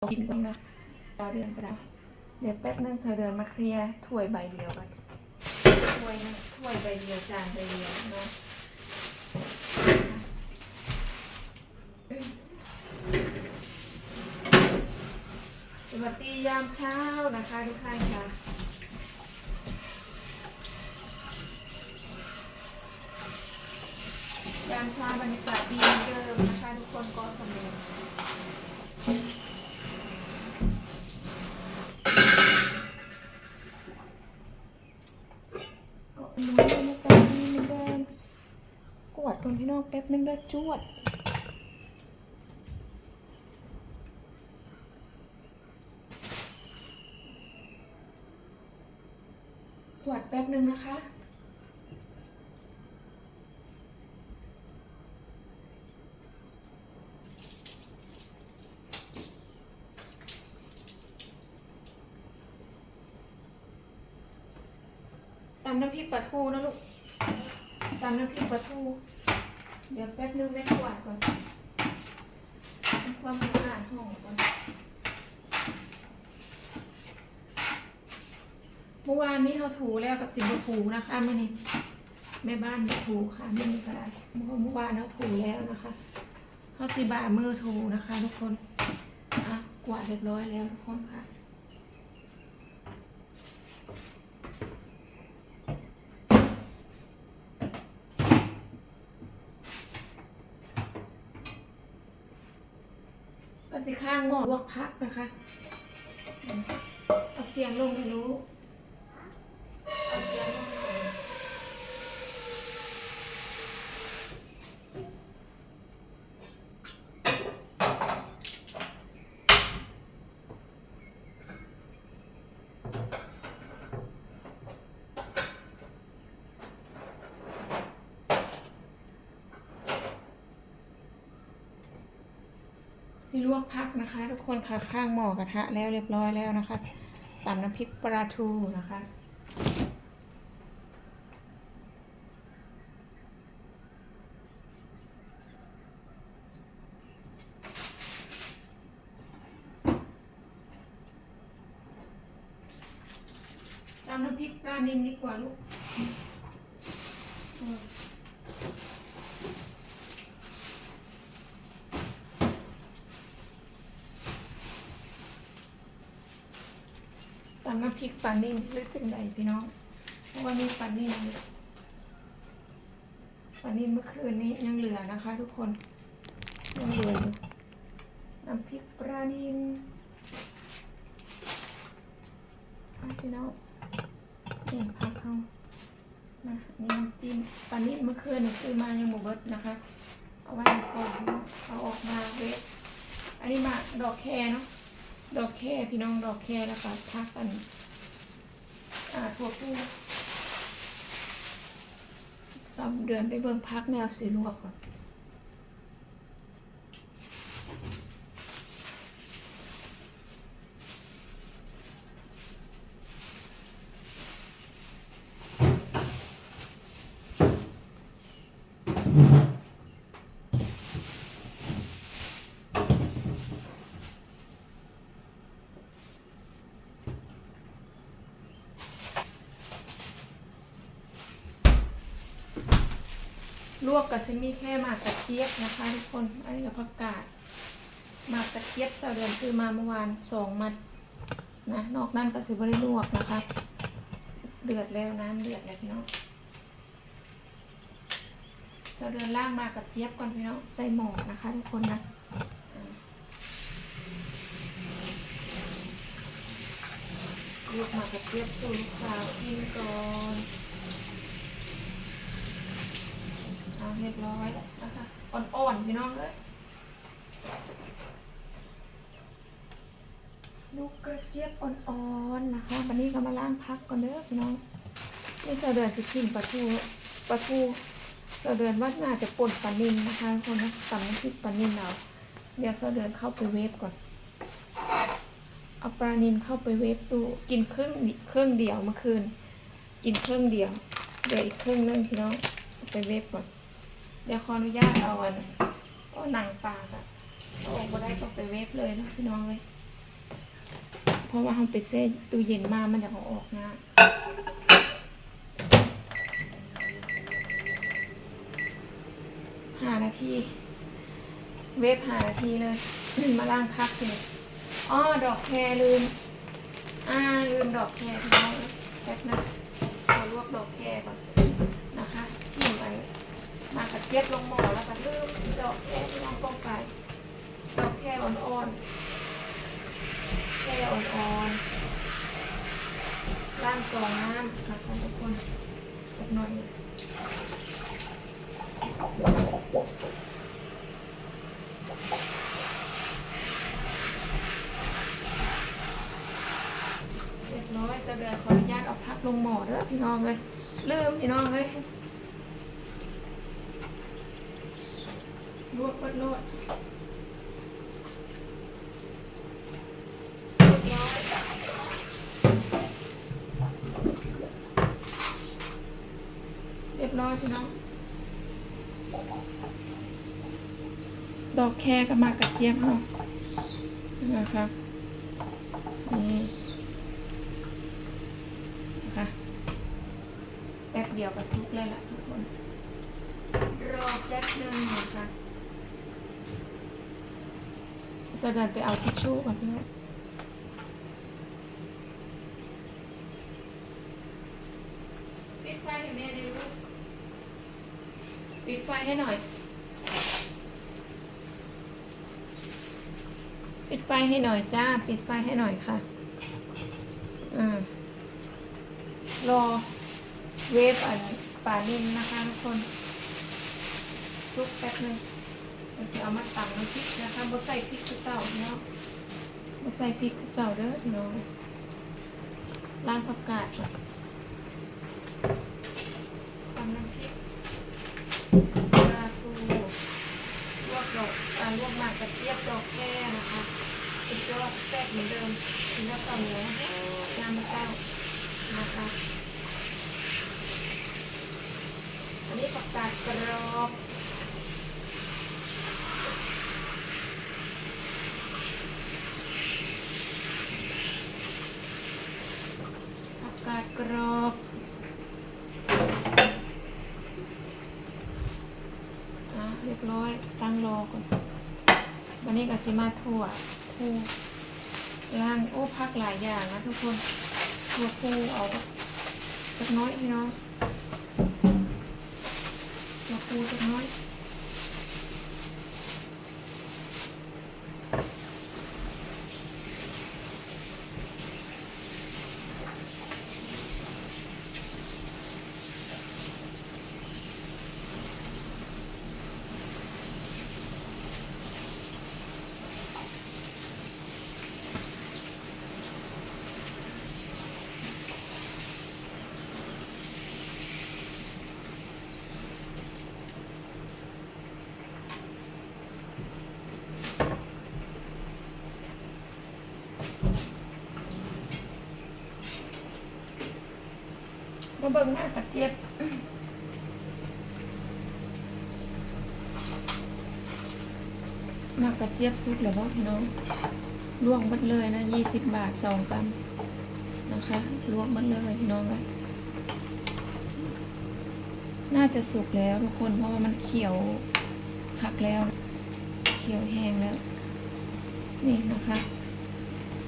กินก่อนนะสาวเดือนก็ได้ เดี๋ยวแป๊บนึงสาวเดือนมาเคลียร์ถ้วยใบเดียวกันถ้วยนะถ้วยใบเดียวจานใบเดียวเนาะสวัสดียามเช้านะคะทุกท่านค่ะยามเช้าบรรยากาศดีเหมือนเดิมนะคะทุกคนก็สำเร็จ นที่งด้วยจวดกวดแป๊บหนึ่งนะคะตำน้ำพริกปลาทูนะลูกตำน้ำพริกปลาทู เดี๋ยวแป๊บนึงไม่กวาดก่อนความสะอาดห้องก่อนเมื่อวานนี้เขาถูแล้วกับสิงคโปร์นะคะมื่อนี้แม่บ้านถูค่ะมื่อนี้ก็ได้เมื่อเมื่อวานเขาถูแล้วนะคะเขาสิบามือถูนะคะ ทุกคนอะกวาดเรียบร้อยแล้วทุกคนค่ะ ข้างหม้อลวกพักนะคะ เอาเสียงลงไม่รู้เอาเสียงลงไม่รู้ สิลวกพักนะคะ ทุกคนค่ะข้างหม้อกระทะแล้วเรียบร้อยแล้วนะคะตำน้ำพริกปลาทูนะคะตำน้ำพริกปลานิลดีกว่าลูกอืมตำพริกปลานิลหรือเป็นไรพี่น้อง เพราะว่ามีปลานิลปลานิลเมื่อคืนนี้ยังเหลือนะคะ ทุกคนยังเหลือน้ำพริกปลานิลอะพี่น้องเห็นพักเขานะนี่น้ำจิ้มปลานิดเมื่อคืนซื้อมายังหมเบิดนะคะ เอาไว้ก่อนเอาออกมาเวทอันนี้มาดอกแคเนาะดอกแคพี่น้องดอกแคแล้วก็พักกัน อ่าถั่วพูสามเดือนไปเบิ่งพักแนวสีลวกก่อน ลวกกับซิมีแค่มากระเจี๊ยบนะคะทุกคน อันนี้กับผักกาดมากระเจี๊ยบเสาเดือนซื้อมาเมื่อวานสองมัดนะนอกนั้นก็สิบริลวกนะคะ เดือดแล้วน้ำเดือดแล้วพี่น้องเสาเดือนล่างมากกระเจี๊ยบก่อนพี่น้องใส่หม้อนะคะทุกคนนะลวกมากระเจี๊ยบสูตรขาวกินก่อน เอาเรียบร้อยแล้วนะคะอ่อนๆพี่น้องเอ้ยลูกกระเจี๊ยบอ่อนๆนะคะวันนี้ก็มาล้างพักก่อนเด้อพี่น้องนี่เสาเดือนจะกินปลาทูปลาทูเสาเดือนว่าน่าจะป่นปลานินนะคะคนนะตำน้ำพริกปลานินเอาเดี๋ยวเสาเดือนเข้าไปเวฟก่อน เอาปลานินเข้าไปเวฟตู้กินครึ่งครึ่งเดียวเมื่อคืน กินครึ่งเดียวเดี๋ยวอีกครึ่งนึงพี่น้องไปเวฟก่อน เดี๋ยวขออนุญาตเอาอันเอาหนังปลากอะเอาออกมาได้ตกไปเวฟเลยนะพี่น้องเลยเพราะว่าเราไปเซ่ตู้เย็นมามันจะเอาออกง่ายห้านาที เวฟห้านาทีเลยมาล้างพักเลยอ๋อดอกแครลืม อ่าลืมดอกแครพี่น้องแป๊บนะขอลวกดอกแครก่อน มากระเจี๊ยบลงหม้อแล้วก็ลืมดอกแครพี่น้องต้องไปดอกแครอ่อนๆแครอ่อนๆล้างสองน้ำนะคะทุกคนสักหน่อยเรียบร้อยเสเดือนขออนุญาตเอาพักลงหม้อเด้อพี่น้องเลยลืมพี่น้องเลย ลวกเปิดโลดเรียบร้อยพี่น้อง ดอกแครกับมากกระเจี๊ยบเอานะคะนี่นะคะแป๊บเดียวก็ซุกเลยล่ะทุกคน รอแป๊บหนึงนะคะ จะเดินไปเอาทิชชู่ก่อนพี่น้องปิดไฟให้แม่ดูลูกปิดไฟให้หน่อย ปิดไฟให้หน่อยจ้า ปิดไฟให้หน่อยค่ะ อ่า รอเวฟอันป่านิ่มนะคะทุกคน ซุปแป๊บหนึงเรา จะเอามาตำน้ำพริกนะคะบ่ใส่พริกคือเก่าเนาะบ่ใส่พริกคือเก่าเด้อพี่น้องล้างผักกาดก่อนตำน้ำพริกปลาทูลวกดอกอ่าลวกหมากกระเจี๊ยบดอกแก้นะคะสุดยอดแซ่บเหมือนเดิมกินแล้วต่อเนื้อน้ำมะเก้านะคะอันนี้ผักกาดกรอบผักกาดกรอบ อะเรียบร้อยตั้งรอก่อน วันนี้ก็ สิมาทั่วคูล่างโอ้พักหลายอย่างนะทุกคนทั่วคูเอาสักน้อยพี่น้อง มาเบิ่งหน้ากระเจี๊ยบมากกระเจี๊ยบสุดเหรอวะพี่น้องลวกหมดเลยนะยี่สิบบาทสองกรัมนะคะลวกหมดเลยพี่น้องเลยน่าจะสุกแล้วทุกคนเพราะว่ามันเขียวคักแล้ว เขียวแห้งแล้ว นี่นะคะ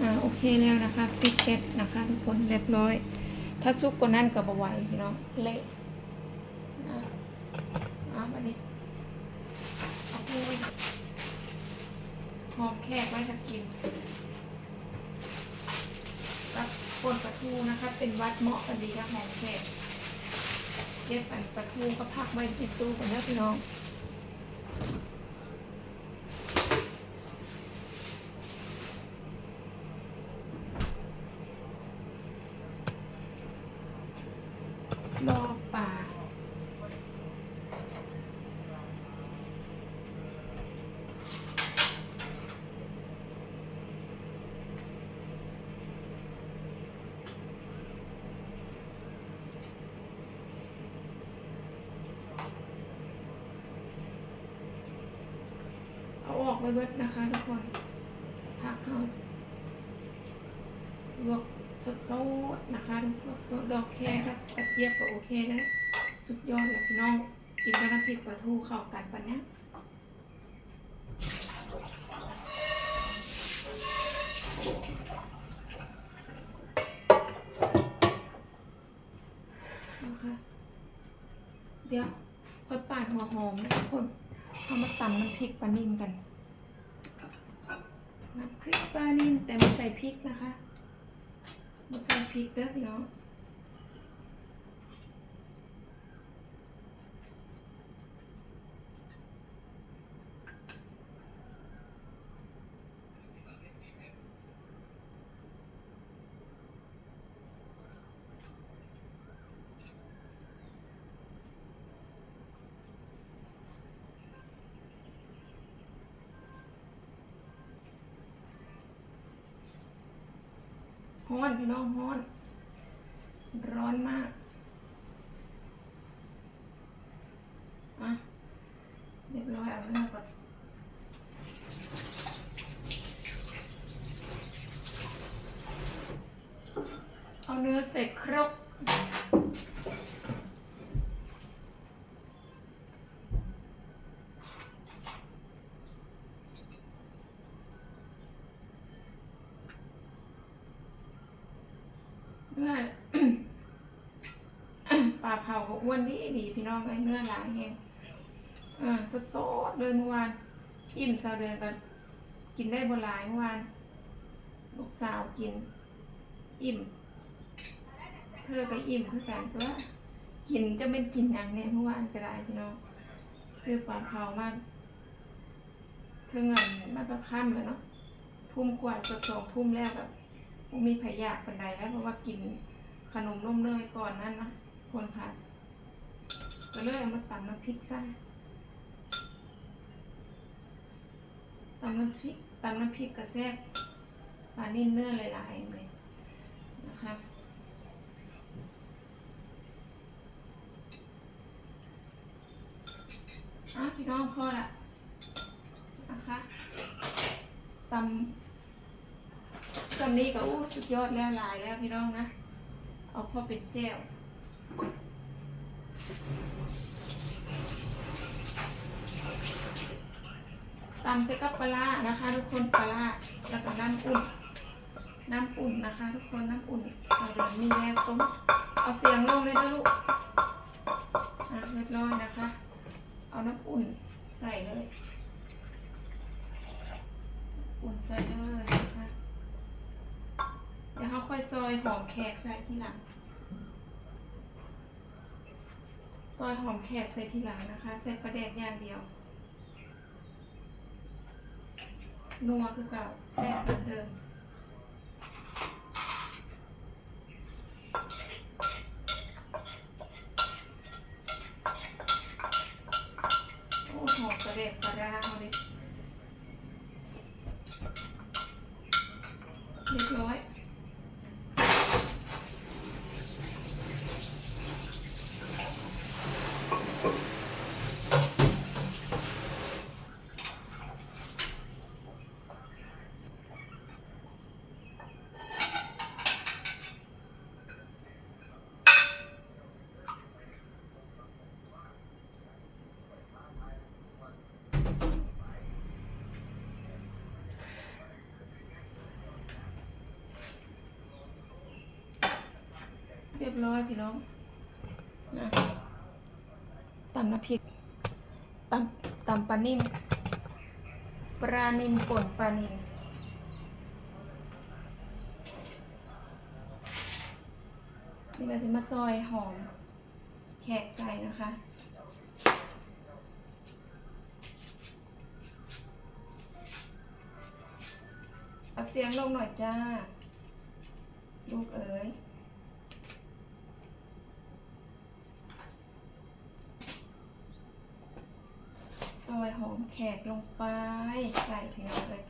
อ่าโอเคแล้วนะคะพริกเก็ดนะคะทุกคนเรียบร้อย ถ้าซุกกว่านั้นก็บไหวพี่น้องเละนะอะวันนี้เอาพูไว้หอมแขกไว้จะกินกับปนปลาทูนะคะ เป็นวัดเหมาะกันดีกับหอมแขกเก็บอันปลาทูก็พักไว้ในตู้ก่อนนะพี่น้อง รอป่า เอาออก ไปเบิดนะคะทุกคนพักเอาลวกสดๆนะคะลวกดอกแคกับกระเจี๊ยบก็โอเคแล้วสุดยอดเลยพี่น้องกินกับน้ำพริกปลาทูเข้ากันปะเนี้ยนะคเดี๋ยวค่อยปาดหัวหอมนะทุกคนเอามาตำน้ำพริกปลานิ่มกัน น้ำพริกปลานิ่แต่ไม่ใส่พริกนะคะไม่ใส่พริกเด้อพี่น้อง ฮ้อนพี่น้องฮ้อน ร้อนมาก อะ เรียบร้อยเอาเนื้อก่อนเอาเนื้อใส่ครก เนื้อ ปลาเผาก็อ้วนดีดี พี่น้องไอ้เนื้อหลายแห้งอ่าสดสดๆเลยเมื่อวาน อิ่มสาวเดือนกันกินได้บหลายเมื่อวาน ลูกสาวกิน อิ่ม เธอก็อิ่มคือกันตัวกินจะเป็นกินอย่างเนี้ยเมื่อวานก็ได้พี่น้องซื้อปลาเผามาเธอเงินมาตะค่ำแล้วเนาะทุ่มกว่าจะสองทุ่มแล้วแบบมีพยาธิปันใดแล้วเพราะว่ากินขนมนมเนยก่อนนั้นนะคนผ่าน ก็เลยเอามาตำน้ำพริกซะตำน้ำพริกตำน้ำพริกกระแซบปลานิ่นเนื้อหลายๆเลยนะคะอะพี่น้องพอละนะคะตำตอนนี้ก็อู้สุดยอดแล้วลายแล้วพี่น้องนะ เอาพ่อเป็นแก้ว ตำใส่กับปลานะคะ ทุกคนปลาแล้วก็น้ำอุ่น น้ำอุ่นนะคะ ทุกคนน้ำอุ่นเราเดี๋ยวมีแล้วต้มเอาเสียงลงเลยนะลูกอะเรียบร้อยนะคะ เอาน้ำอุ่นใส่เลย อุ่นใส่เลยนะคะเดี๋ยวเขาค่อยซอยหอมแขกใส่ทีหลังซอยหอมแขกใส่ทีหลังนะคะใส่ประเด็ดอย่างเดียว นัวคือเก่าแซ่บเหมือนเดิม โอ้หอมประเด็ดปลาร้าเอาดิเรียบร้อย เรี ยบร้อยพี่น้องนะตำน้ำพริกตำตำปลานิ่มปลานิ่มป่นปลานิ่มนี่เราจะมาซอยหอม แขกใส่นะคะเอาเสียงลงหน่อยจ้า ลูกเอ๋ย ซ อยหอมแขกลงไป ใส่พี่น้องเลย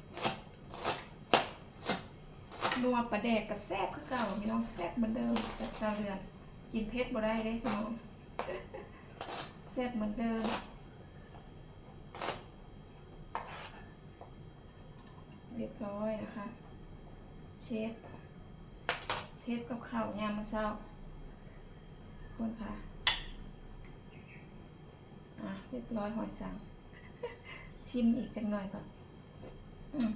นัวปลาแดกกับแซ่บคือเก่าพี่น้องแซ่บเหมือนเดิมจากชาวเรือน กินเผ็ดบ่ได้เลยพี่น้องแซ่บเหมือนเดิมเรียบร้อยนะคะ เชฟ เชฟกับข้าวยามมื้อเช้าคนค่ะ อะ เรียบร้อยหอยสัง ชิมอีกจังหน่อยก่อนอืม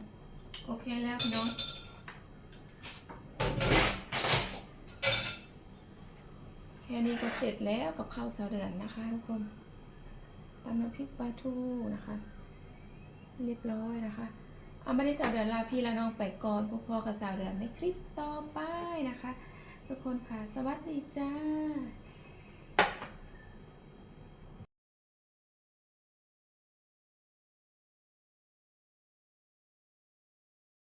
โอเคแล้วพี่น้องแค่นี้ก็เสร็จแล้วกับข้าวสาเดือนนะคะทุกคนตำน้ำพริกปลาทูนะคะ เรียบร้อยนะคะ เอาไม่ได้สาวเดือนลาพี่และน้องไปก่อนพวกพ่อกับสาวเดือนในคลิปต่อไปนะคะ ทุกคนค่ะ สวัสดีจ้า